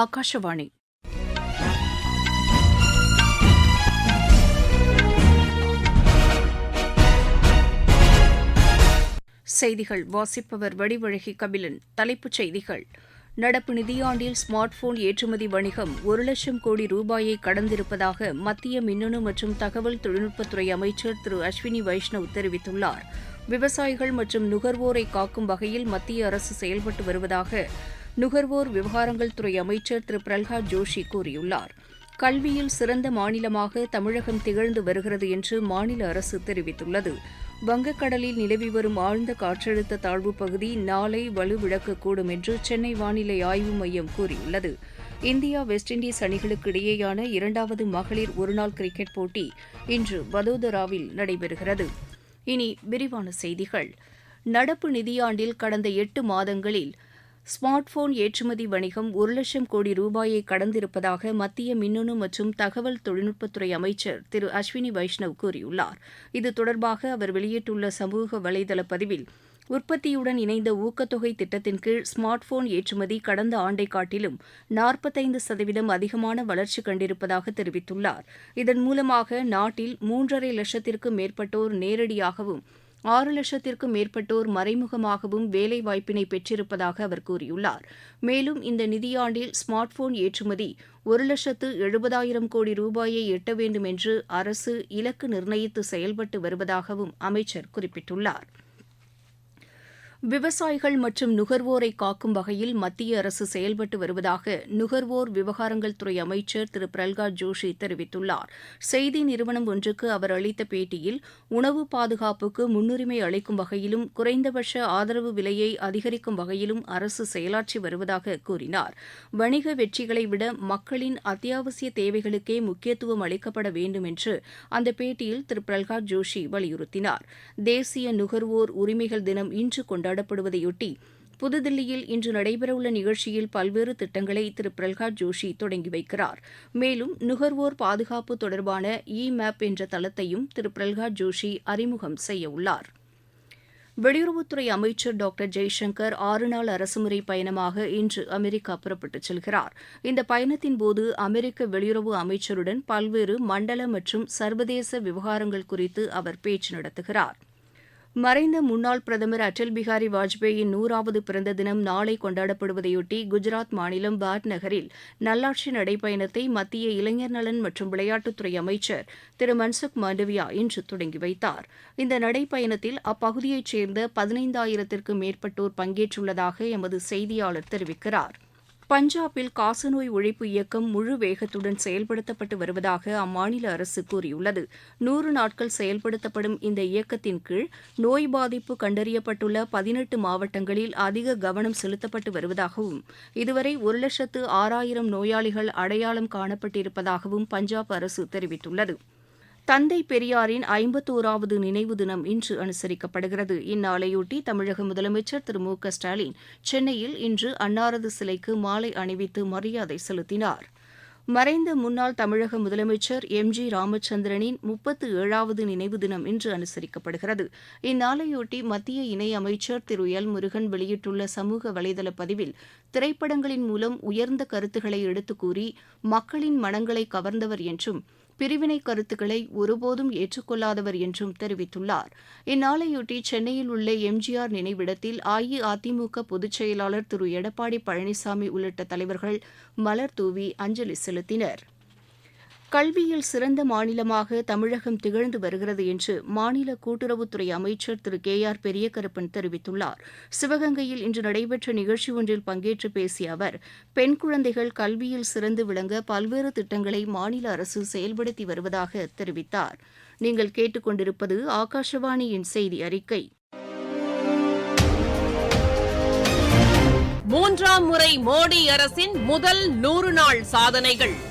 ஆகாஷவாணி செய்திகள். வாசிப்பவர் வடிவழகி கபிலன். தலைப்புச் செய்திகள். நடப்பு நிதியாண்டில் ஸ்மார்ட் போன் ஏற்றுமதி வணிகம் ஒரு லட்சம் கோடி ரூபாயை கடந்திருப்பதாக மத்திய மின்னணு மற்றும் தகவல் தொழில்நுட்பத்துறை அமைச்சர் திரு அஸ்வினி வைஷ்ணவ் தெரிவித்துள்ளார். விவசாயிகள் மற்றும் நுகர்வோரை காக்கும் வகையில் மத்திய அரசு செயல்பட்டு வருவதாக நுகர்வோர் விவகாரங்கள் துறை அமைச்சர் திரு. பிரல்ஹாத் ஜோஷி கூறியுள்ளார். கல்வியில் சிறந்த மாநிலமாக தமிழகம் திகழ்ந்து வருகிறது என்று மாநில அரசு தெரிவித்துள்ளது. வங்கக்கடலில் நிலவி வரும் ஆழ்ந்த காற்றழுத்த தாழ்வுப் பகுதி நாளை வலுவிழக்கக்கூடும் என்று சென்னை வானிலை ஆய்வு மையம் கூறியுள்ளது. இந்தியா வெஸ்ட் இண்டீஸ் அணிகளுக்கு இடையேயான இரண்டாவது மகளிர் ஒருநாள் கிரிக்கெட் போட்டி இன்று வதோதராவில் நடைபெறுகிறது. இனி விரிவான செய்திகள். நடப்பு நிதியாண்டில் கடந்த எட்டு மாதங்களில் ஸ்மார்ட் போன் ஏற்றுமதி வணிகம் ஒரு லட்சம் கோடி ரூபாயை கடந்திருப்பதாக மத்திய மின்னணு மற்றும் தகவல் தொழில்நுட்பத்துறை அமைச்சர் திரு அஸ்வினி வைஷ்ணவ் கூறியுள்ளார். இது தொடர்பாக அவர் வெளியிட்டுள்ள சமூக வலைதள பதிவில் உற்பத்தியுடன் இணைந்த ஊக்கத்தொகை திட்டத்தின் கீழ் ஸ்மார்ட் போன் ஏற்றுமதி கடந்த ஆண்டை காட்டிலும் நாற்பத்தைந்து சதவீதம் அதிகமான வளர்ச்சி கண்டிருப்பதாக தெரிவித்துள்ளார். இதன் மூலமாக நாட்டில் மூன்றரை லட்சத்திற்கும் மேற்பட்டோர் நேரடியாகவும் ஆறு லட்சத்திற்கும் மேற்பட்டோர் மறைமுகமாகவும் வேலைவாய்ப்பினை பெற்றிருப்பதாக அவர் கூறியுள்ளார். மேலும் இந்த நிதியாண்டில் ஸ்மார்ட் போன் ஏற்றுமதி ஒரு லட்சத்து எழுபதாயிரம் கோடி ரூபாயை எட்ட வேண்டும் என்று அரசு இலக்கு நிர்ணயித்து செயல்பட்டு வருவதாகவும் அமைச்சர் குறிப்பிட்டுள்ளார். விவசாயிகள் மற்றும் நுகர்வோரை காக்கும் வகையில் மத்திய அரசு செயல்பட்டு வருவதாக நுகர்வோர் விவகாரங்கள் துறை அமைச்சர் திரு. பிரல்காத் ஜோஷி தெரிவித்துள்ளார். செய்தி நிறுவனம் ஒன்றுக்கு அவர் அளித்த பேட்டியில் உணவு பாதுகாப்புக்கு முன்னுரிமை அளிக்கும் வகையிலும் குறைந்தபட்ச ஆதரவு விலையை அதிகரிக்கும் வகையிலும் அரசு செயலாற்றி வருவதாக கூறினார். வணிக வெற்றிகளை விட மக்களின் அத்தியாவசிய தேவைகளுக்கே முக்கியத்துவம் அளிக்கப்பட வேண்டும் என்று அந்த பேட்டியில் திரு. பிரல்காத் ஜோஷி வலியுறுத்தினார். தேசிய நுகர்வோர் உரிமைகள் தினம் இன்று கொண்டாடப்படுகிறது கொண்டாடப்படுவதையொட்டி புதுதில்லியில் இன்று நடைபெறவுள்ள நிகழ்ச்சியில் பல்வேறு திட்டங்களை திரு. பிரல்ஹாத் ஜோஷி தொடங்கி வைக்கிறார். மேலும் நுகர்வோர் பாதுகாப்பு தொடர்பான இ மேப் என்ற தளத்தையும் திரு. பிரல்ஹாத் ஜோஷி அறிமுகம் செய்யவுள்ளார் வெளியுறவுத்துறை அமைச்சர் டாக்டர் ஜெய்சங்கர் ஆறு நாள் அரசுமுறை பயணமாக இன்று அமெரிக்கா புறப்பட்டுச் செல்கிறார். இந்த பயணத்தின்போது அமெரிக்க வெளியுறவு அமைச்சருடன் பல்வேறு மண்டல மற்றும் சர்வதேச விவகாரங்கள் குறித்து அவர் பேச்சு நடத்துகிறார். மறைந்த முன்னாள் பிரதமர் அடல் பிகாரி வாஜ்பேயின் நூறாவது பிறந்த தினம் நாளை கொண்டாடப்படுவதையொட்டி குஜராத் மாநிலம் பாட் நகரில் நல்லாட்சி நடைப்பயணத்தை மத்திய இளைஞர் நலன் மற்றும் விளையாட்டுத்துறை அமைச்சர் திரு மன்சுக் மாண்டவியா இன்று தொடங்கி வைத்தார். இந்த நடைப்பயணத்தில் அப்பகுதியைச் சேர்ந்த பதினைந்தாயிரத்திற்கும் மேற்பட்டோர் பங்கேற்றுள்ளதாக எமது செய்தியாளர் தெரிவிக்கிறார். பஞ்சாபில் காசநோய் ஒழிப்பு இயக்கம் முழு வேகத்துடன் செயல்படுத்தப்பட்டு வருவதாக அம்மாநில அரசு கூறியுள்ளது. நூறு நாட்கள் செயல்படுத்தப்படும் இந்த இயக்கத்தின் கீழ் நோய் பாதிப்பு கண்டறியப்பட்டுள்ள பதினெட்டு மாவட்டங்களில் அதிக கவனம் செலுத்தப்பட்டு வருவதாகவும் இதுவரை ஒரு லட்சத்து ஆறாயிரம் நோயாளிகள் அடையாளம் காணப்பட்டிருப்பதாகவும் பஞ்சாப் அரசு தெரிவித்துள்ளது. தந்தை பெரியாரின் ஐம்பத்தோராவது நினைவு தினம் இன்று அனுசரிக்கப்படுகிறது. இந்நாளையொட்டி தமிழக முதலமைச்சர் திரு மு க ஸ்டாலின் சென்னையில் இன்று அன்னாரது சிலைக்கு மாலை அணிவித்து மரியாதை செலுத்தினார். மறைந்த முன்னாள் தமிழக முதலமைச்சர் எம் ஜி ராமச்சந்திரனின் முப்பத்து ஏழாவது நினைவு தினம் இன்று அனுசரிக்கப்படுகிறது. இந்நாளையொட்டி மத்திய இணையமைச்சர் திரு எல் முருகன் வெளியிட்டுள்ள சமூக வலைதள பதிவில் திரைப்படங்களின் மூலம் உயர்ந்த கருத்துக்களை எடுத்துக்கூறி மக்களின் மனங்களை கவர்ந்தவர் என்றும் பிரிவினை கருத்துக்களை ஒருபோதும் ஏற்றுக்கொள்ளாதவர் என்றும் தெரிவித்துள்ளார். இந்நாளையொட்டி சென்னையில் உள்ள எம்ஜிஆர் நினைவிடத்தில் அஇஅதிமுக பொதுச் செயலாளர் திரு. எடப்பாடி பழனிசாமி உள்ளிட்ட தலைவர்கள் மலர் தூவி அஞ்சலி செலுத்தினர். கல்வியில் சிறந்த மாநிலமாக தமிழகம் திகழ்ந்து வருகிறது என்று மாநில கூட்டுறவுத்துறை அமைச்சர் திரு. கே. ஆர். பெரியகருப்பன் தெரிவித்துள்ளார். சிவகங்கையில் இன்று நடைபெற்ற நிகழ்ச்சி ஒன்றில் பங்கேற்று பேசிய அவர் பெண் குழந்தைகள் கல்வியில் சிறந்து விளங்க பல்வேறு திட்டங்களை மாநில அரசு செயல்படுத்தி வருவதாக தெரிவித்தார். நீங்கள் கேட்டுக்கொண்டிருப்பது ஆகாஷவாணியின் செய்தி அறிக்கை. மூன்றாம் முறை மோடி அரசின் முதல் நூறு நாள் சாதனைகள்.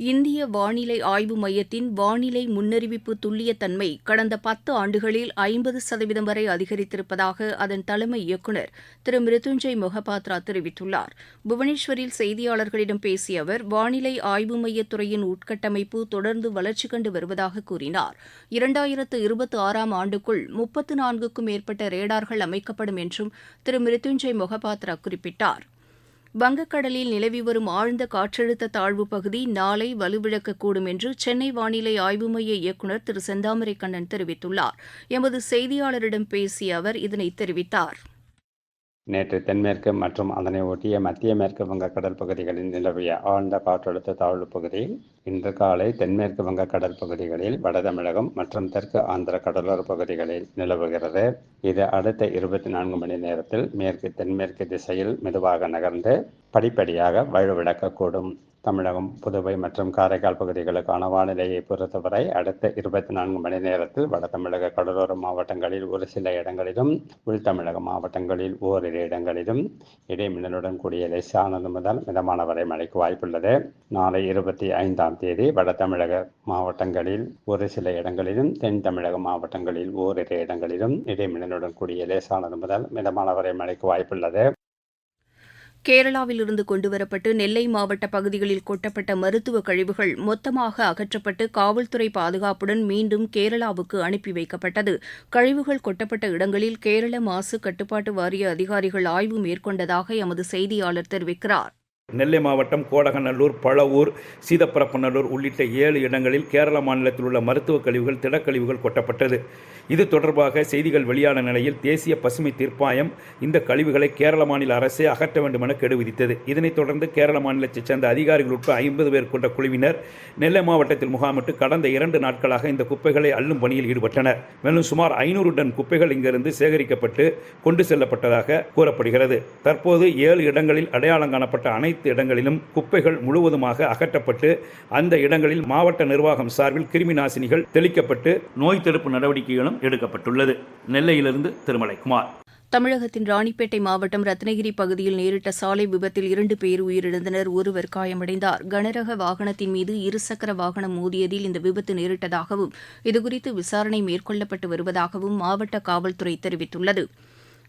இந்திய வானிலை ஆய்வு மையத்தின் வானிலை முன்னறிவிப்பு துல்லியத்தன்மை கடந்த பத்து ஆண்டுகளில் ஐம்பது சதவீதம் வரை அதிகரித்திருப்பதாக அதன் தலைமை இயக்குநர் திரு. மிருத்துஞ்சய் மொஹபாத்ரா தெரிவித்துள்ளார். புவனேஸ்வரில் செய்தியாளர்களிடம் பேசிய அவர் வானிலை ஆய்வு மையத்துறையின் உட்கட்டமைப்பு தொடர்ந்து வளர்ச்சி கண்டு வருவதாக கூறினார். இரண்டாயிரத்து இருபத்தி ஆறாம் ஆண்டுக்குள் முப்பத்து நான்குக்கும் மேற்பட்ட ரேடார்கள் அமைக்கப்படும் என்றும் திரு. மிருத்துஞ்சய் மொஹபாத்ரா குறிப்பிட்டார். வங்கக்கடலில் நிலவி வரும் ஆழ்ந்த காற்றழுத்த தாழ்வு பகுதி நாளை வலுவிழக்கக்கூடும் என்று சென்னை வானிலை ஆய்வு மைய இயக்குநர் திரு செந்தாமரை கண்ணன் தெரிவித்துள்ளார். எமது செய்தியாளரிடம் பேசிய அவர் இதனை தெரிவித்தார். நேற்று தென்மேற்கு மற்றும் அதனை ஒட்டிய மத்திய மேற்கு வங்கக்கடல் பகுதிகளில் நிலவிய ஆழ்ந்த காற்றழுத்த தாழ்வு பகுதி இன்று காலை தென்மேற்கு வங்கக்கடல் பகுதிகளில் வட தமிழகம் மற்றும் தெற்கு ஆந்திர கடலோர பகுதிகளில் நிலவுகிறது. இது அடுத்த இருபத்தி நான்கு மணி நேரத்தில் மேற்கு தென்மேற்கு திசையில் மெதுவாக நகர்ந்து படிப்படியாக வலுவிழக்கக்கூடும். தமிழகம் புதுவை மற்றும் காரைக்கால் பகுதிகளுக்கான வானிலையை பொறுத்தவரை அடுத்த இருபத்தி நான்கு மணி நேரத்தில் வட தமிழக கடலோர மாவட்டங்களில் ஒரு சில இடங்களிலும் உள் தமிழக மாவட்டங்களில் ஓரிரு இடங்களிலும் இடைமின்னலுடன் கூடிய லேசானது முதல் மிதமான வரை மழைக்கு வாய்ப்புள்ளது. நாளை இருபத்தி ஐந்தாம் தேதி வட தமிழக மாவட்டங்களில் ஒரு சில இடங்களிலும் தென் தமிழக மாவட்டங்களில் ஓரிரு இடங்களிலும் இடைமின்னலுடன் கூடிய லேசானது முதல் மிதமான வரை மழைக்கு வாய்ப்புள்ளது. கேரளாவிலிருந்து கொண்டுவரப்பட்டு நெல்லை மாவட்ட பகுதிகளில் கொட்டப்பட்ட மருத்துவ கழிவுகள் மொத்தமாக அகற்றப்பட்டு காவல்துறை பாதுகாப்புடன் மீண்டும் கேரளாவுக்கு அனுப்பி வைக்கப்பட்டது. கழிவுகள் கொட்டப்பட்ட இடங்களில் கேரள மாசு கட்டுப்பாட்டு வாரிய அதிகாரிகள் ஆய்வு மேற்கொண்டதாக எமது செய்தியாளர் தெரிவிக்கிறார். நெல்லை மாவட்டம் கோடகநல்லூர் பழவூர் சீதப்பரப்பநல்லூர் உள்ளிட்ட ஏழு இடங்களில் கேரள மாநிலத்தில் உள்ள மருத்துவக் கழிவுகள் திடக்கழிவுகள் கொட்டப்பட்டது. இது தொடர்பாக செய்திகள் வெளியான நிலையில் தேசிய பசுமை தீர்ப்பாயம் இந்த கழிவுகளை கேரள மாநில அரசே அகற்ற வேண்டும் என கெடு விதித்தது. இதனைத் தொடர்ந்து கேரள மாநிலத்தைச் சேர்ந்த அதிகாரிகள் உட்பட ஐம்பது பேர் கொண்ட குழுவினர் நெல்லை மாவட்டத்தில் முகாமிட்டு கடந்த இரண்டு நாட்களாக இந்த குப்பைகளை அள்ளும் பணியில் ஈடுபட்டனர். மேலும் சுமார் ஐநூறு டன் குப்பைகள் இங்கிருந்து சேகரிக்கப்பட்டு கொண்டு செல்லப்பட்டதாக கூறப்படுகிறது. தற்போது ஏழு இடங்களில் அடையாளம் காணப்பட்ட அனைத்து அனைத்து இடங்களிலும் குப்பைகள் முழுவதுமாக அகற்றப்பட்டு அந்த இடங்களில் மாவட்ட நிர்வாகம் சார்பில் கிருமி நாசினிகள் தெளிக்கப்பட்டு நோய் தடுப்பு நடவடிக்கைகளும் எடுக்கப்பட்டுள்ளது. நெல்லையிலிருந்து திருமலைக்குமார். தமிழகத்தின் ராணிப்பேட்டை மாவட்டம் ரத்னகிரி பகுதியில் நேரிட்ட சாலை விபத்தில் இரண்டு பேர் உயிரிழந்தனர். ஒருவர் காயமடைந்தார். கனரக வாகனத்தின் மீது இருசக்கர வாகனம் மோதியதில் இந்த விபத்து நேரிட்டதாகவும் இதுகுறித்து விசாரணை மேற்கொள்ளப்பட்டு வருவதாகவும் மாவட்ட காவல்துறை தெரிவித்துள்ளது.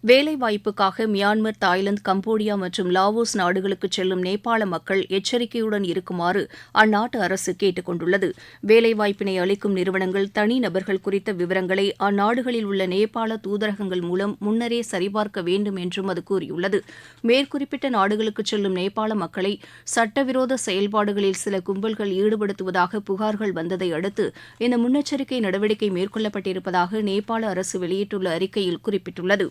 வேலைவாய்ப்புக்காக மியான்மர் தாய்லாந்து கம்போடியா மற்றும் லாவோஸ் நாடுகளுக்கு செல்லும் நேபாள மக்கள் எச்சரிக்கையுடன் இருக்குமாறு அந்நாட்டு அரசு கேட்டுக் கொண்டுள்ளது வேலைவாய்ப்பினை அளிக்கும் நிறுவனங்கள் தனிநபர்கள் குறித்த விவரங்களை அந்நாடுகளில் உள்ள நேபாள தூதரகங்கள் மூலம் முன்னரே சரிபார்க்க வேண்டும் என்றும் அது கூறியுள்ளது. மேற்குறிப்பிட்ட நாடுகளுக்கு செல்லும் நேபாள மக்களை சட்டவிரோத செயல்பாடுகளில் சில கும்பல்கள் ஈடுபடுத்துவதாக புகார்கள் வந்ததை அடுத்து இந்த முன்னெச்சரிக்கை நடவடிக்கை மேற்கொள்ளப்பட்டிருப்பதாக நேபாள அரசு வெளியிட்டுள்ள அறிக்கையில் குறிப்பிட்டுள்ளது.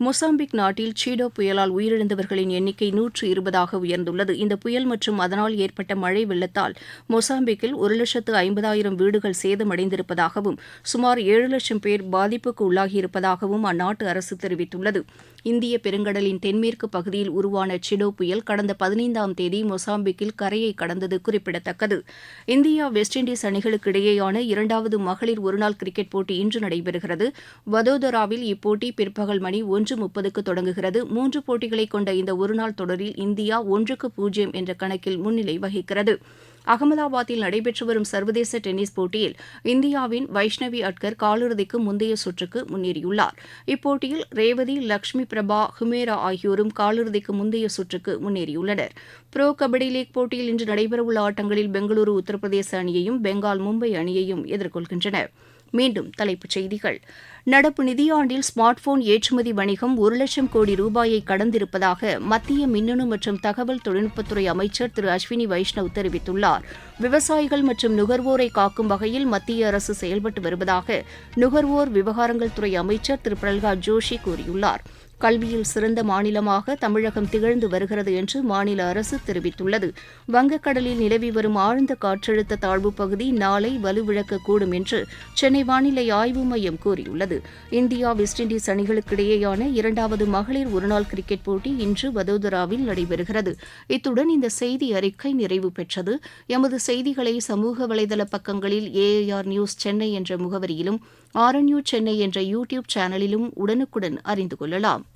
மொசாம்பிக் நாட்டில் சீடோ புயலால் உயிரிழந்தவர்களின் எண்ணிக்கை நூற்று இருபதாக உயர்ந்துள்ளது. இந்த புயல் மற்றும் அதனால் ஏற்பட்ட மழை வெள்ளத்தால் மொசாம்பிக்கில் ஒரு லட்சத்து ஐம்பதாயிரம் வீடுகள் சேதமடைந்திருப்பதாகவும் சுமார் ஏழு லட்சம் பேர் பாதிப்புக்கு உள்ளாகியிருப்பதாகவும் அந்நாட்டு அரசு தெரிவித்துள்ளது. இந்திய பெருங்கடலின் தென்மேற்கு பகுதியில் உருவான சிடோ புயல் கடந்த பதினைந்தாம் தேதி மொசாம்பிக்கில் கரையை கடந்தது குறிப்பிடத்தக்கது. இந்தியா வெஸ்ட் இண்டீஸ் அணிகளுக்கு இடையேயான இரண்டாவது மகளிர் ஒருநாள் கிரிக்கெட் போட்டி இன்று நடைபெறுகிறது. வதோதராவில் இப்போட்டி பிற்பகல் மணி ஒன்று முப்பதுக்கு தொடங்குகிறது. மூன்று போட்டிகளை கொண்ட இந்த ஒருநாள் தொடரில் இந்தியா ஒன்றுக்கு பூஜ்ஜியம் என்ற கணக்கில் முன்னிலை வகிக்கிறது. அகமதாபாத்தில் நடைபெற்று வரும் சர்வதேச டென்னிஸ் போட்டியில் இந்தியாவின் வைஷ்ணவி அட்கர் காலிறுதிக்கு முந்தைய சுற்றுக்கு முன்னேறியுள்ளார். இப்போட்டியில் ரேவதி லக்ஷ்மி பிரபா ஹுமேரா ஆகியோரும் காலிறுதிக்கு முந்தைய சுற்றுக்கு முன்னேறியுள்ளனர். புரோ கபடி லீக் போட்டியில் இன்று நடைபெறவுள்ள ஆட்டங்களில் பெங்களூரு உத்தரப்பிரதேச அணியையும் பெங்கால் மும்பை அணியையும் எதிர்கொள்கின்றன. மீண்டும் தலைப்புச் செய்திகள். நடப்பு நிதியாண்டில் ஸ்மார்ட் போன் ஏற்றுமதி வணிகம் ஒரு லட்சம் கோடி ரூபாயை கடந்திருப்பதாக மத்திய மின்னணு மற்றும் தகவல் தொழில்நுட்பத்துறை அமைச்சர் திரு அஸ்வினி வைஷ்ணவ் தெரிவித்துள்ளார். விவசாயிகள் மற்றும் நுகர்வோரை காக்கும் வகையில் மத்திய அரசு செயல்பட்டு வருவதாக நுகர்வோர் விவகாரங்கள் துறை அமைச்சர் திரு பிரல்ஹாத் ஜோஷி கூறியுள்ளார். கல்வியில் சிறந்த மாநிலமாக தமிழகம் திகழ்ந்து வருகிறது என்று மாநில அரசு தெரிவித்துள்ளது. வங்கக்கடலில் நிலவி வரும் ஆழ்ந்த காற்றழுத்த தாழ்வுப் பகுதி நாளை வலுவிழக்கக்கூடும் என்று சென்னை வானிலை ஆய்வு மையம் கூறியுள்ளது. இந்தியா வெஸ்ட் இண்டீஸ் அணிகளுக்கிடையேயான இரண்டாவது மகளிர் ஒருநாள் கிரிக்கெட் போட்டி இன்று வதோதராவில் நடைபெறுகிறது. இத்துடன் இந்த செய்தி அறிக்கை நிறைவு பெற்றது. எமது செய்திகளை சமூக வலைதள பக்கங்களில் ஏஐஆர் நியூஸ் சென்னை என்ற முகவரியிலும் ஆர்என்யூ சென்னை என்ற யூடியூப் சேனலிலும் உடனுக்குடன் அறிந்து கொள்ளலாம்.